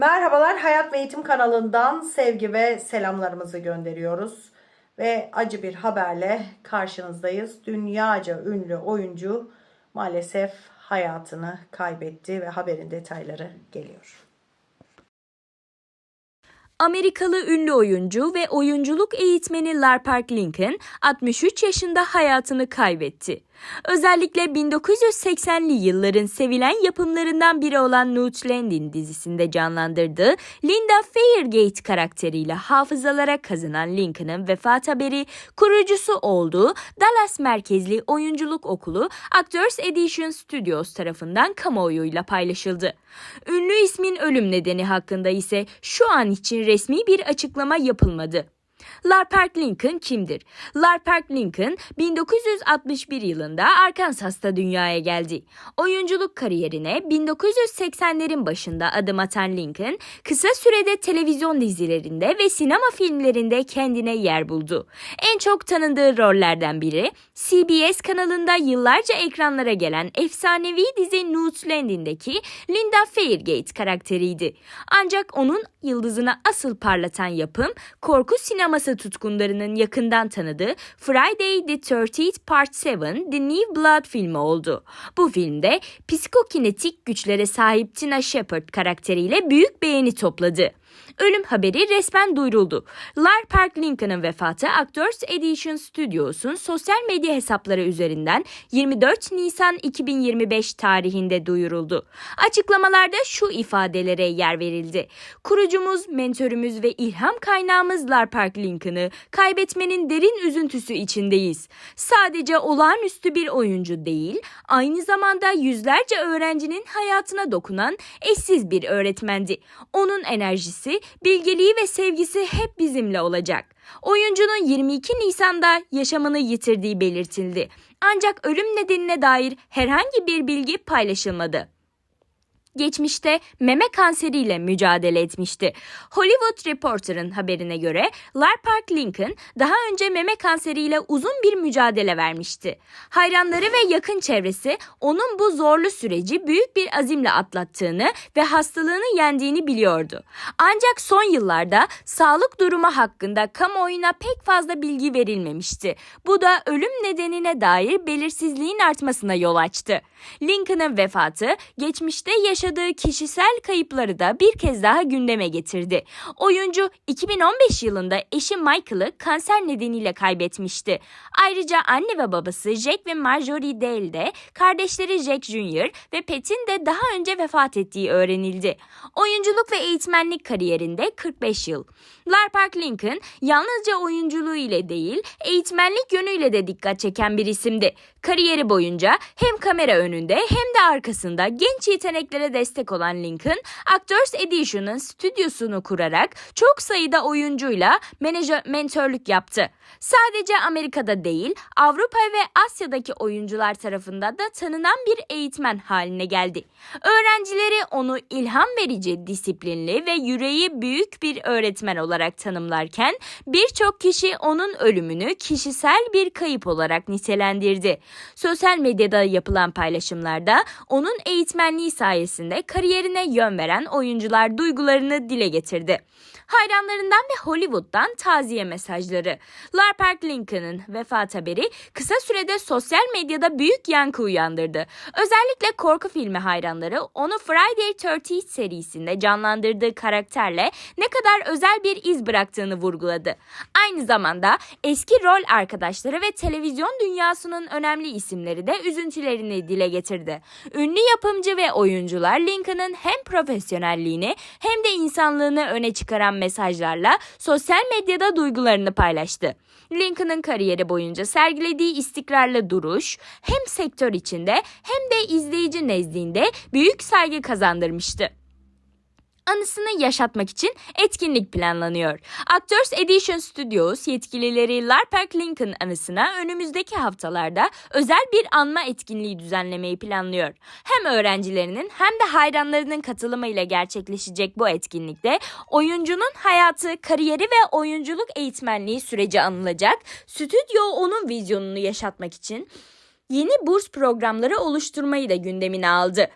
Merhabalar Hayat ve Eğitim kanalından sevgi ve selamlarımızı gönderiyoruz. Ve acı bir haberle karşınızdayız. Dünyaca ünlü oyuncu maalesef hayatını kaybetti ve haberin detayları geliyor. Amerikalı ünlü oyuncu ve oyunculuk eğitmeni Larpark Lincoln 63 yaşında hayatını kaybetti. Özellikle 1980'li yılların sevilen yapımlarından biri olan Newt Landing dizisinde canlandırdığı Linda Fairgate karakteriyle hafızalara kazanan Lincoln'ın vefat haberi kurucusu olduğu Dallas merkezli oyunculuk okulu Actors Edition Studios tarafından kamuoyuyla paylaşıldı. Ünlü ismin ölüm nedeni hakkında ise şu an için resmi bir açıklama yapılmadı. Larpark Lincoln kimdir? Larpark Lincoln 1961 yılında Arkansas'ta dünyaya geldi. Oyunculuk kariyerine 1980'lerin başında adım atan Lincoln, kısa sürede televizyon dizilerinde ve sinema filmlerinde kendine yer buldu. En çok tanındığı rollerden biri CBS kanalında yıllarca ekranlara gelen efsanevi dizi Newt Landing'deki Linda Fairgate karakteriydi. Ancak onun yıldızını asıl parlatan yapım korku sineması tutkunlarının yakından tanıdığı Friday the 13th Part 7 The New Blood filmi oldu. Bu filmde psikokinetik güçlere sahip Tina Shepard karakteriyle büyük beğeni topladı. Ölüm haberi resmen duyuruldu. Larpark Lincoln'ın vefatı Actors Edition Studios'un sosyal medya hesapları üzerinden 24 Nisan 2025 tarihinde duyuruldu. Açıklamalarda şu ifadelere yer verildi. Kurucumuz, mentörümüz ve ilham kaynağımız Larpark Lincoln'ı kaybetmenin derin üzüntüsü içindeyiz. Sadece olağanüstü bir oyuncu değil, aynı zamanda yüzlerce öğrencinin hayatına dokunan eşsiz bir öğretmendi. Onun enerjisi, bilgeliği ve sevgisi hep bizimle olacak. Oyuncunun 22 Nisan'da yaşamını yitirdiği belirtildi. Ancak ölüm nedenine dair herhangi bir bilgi paylaşılmadı geçmişte meme kanseriyle mücadele etmişti. Hollywood Reporter'ın haberine göre Larpark Lincoln daha önce meme kanseriyle uzun bir mücadele vermişti. Hayranları ve yakın çevresi onun bu zorlu süreci büyük bir azimle atlattığını ve hastalığını yendiğini biliyordu. Ancak son yıllarda sağlık durumu hakkında kamuoyuna pek fazla bilgi verilmemişti. Bu da ölüm nedenine dair belirsizliğin artmasına yol açtı. Lincoln'ın vefatı geçmişte yaşadığı kişisel kayıpları da bir kez daha gündeme getirdi. Oyuncu 2015 yılında eşi Michael'ı kanser nedeniyle kaybetmişti. Ayrıca anne ve babası Jack ve Marjorie Dale de kardeşleri Jack Jr. ve Pat'in de daha önce vefat ettiği öğrenildi. Oyunculuk ve eğitmenlik kariyerinde 45 yıl. Larpark Lincoln yalnızca oyunculuğu ile değil, eğitmenlik yönüyle de dikkat çeken bir isimdi. Kariyeri boyunca hem kamera önünde hem de arkasında genç yeteneklere destek olan Lincoln, Actors Edition'ın stüdyosunu kurarak çok sayıda oyuncuyla menajer mentörlük yaptı. Sadece Amerika'da değil, Avrupa ve Asya'daki oyuncular tarafından da tanınan bir eğitmen haline geldi. Öğrencileri onu ilham verici, disiplinli ve yüreği büyük bir öğretmen olarak tanımlarken birçok kişi onun ölümünü kişisel bir kayıp olarak nitelendirdi. Sosyal medyada yapılan paylaşımlarda onun eğitmenliği sayesinde kariyerine yön veren oyuncular duygularını dile getirdi. Hayranlarından ve Hollywood'dan taziye mesajları. Larpark Lincoln'ın vefat haberi kısa sürede sosyal medyada büyük yankı uyandırdı. Özellikle korku filmi hayranları onu Friday 13 serisinde canlandırdığı karakterle ne kadar özel bir iz bıraktığını vurguladı. Aynı zamanda eski rol arkadaşları ve televizyon dünyasının önemli isimleri de üzüntülerini dile getirdi. Ünlü yapımcı ve oyuncular Lincoln'ın hem profesyonelliğini hem de insanlığını öne çıkaran mesajlarla sosyal medyada duygularını paylaştı. Lincoln'ın kariyeri boyunca sergilediği istikrarlı duruş hem sektör içinde hem de izleyici nezdinde büyük saygı kazandırmıştı anısını yaşatmak için etkinlik planlanıyor. Actors Edition Studios yetkilileri Larpark Lincoln anısına önümüzdeki haftalarda özel bir anma etkinliği düzenlemeyi planlıyor. Hem öğrencilerinin hem de hayranlarının katılımıyla gerçekleşecek bu etkinlikte oyuncunun hayatı, kariyeri ve oyunculuk eğitmenliği süreci anılacak. Stüdyo onun vizyonunu yaşatmak için yeni burs programları oluşturmayı da gündemine aldı.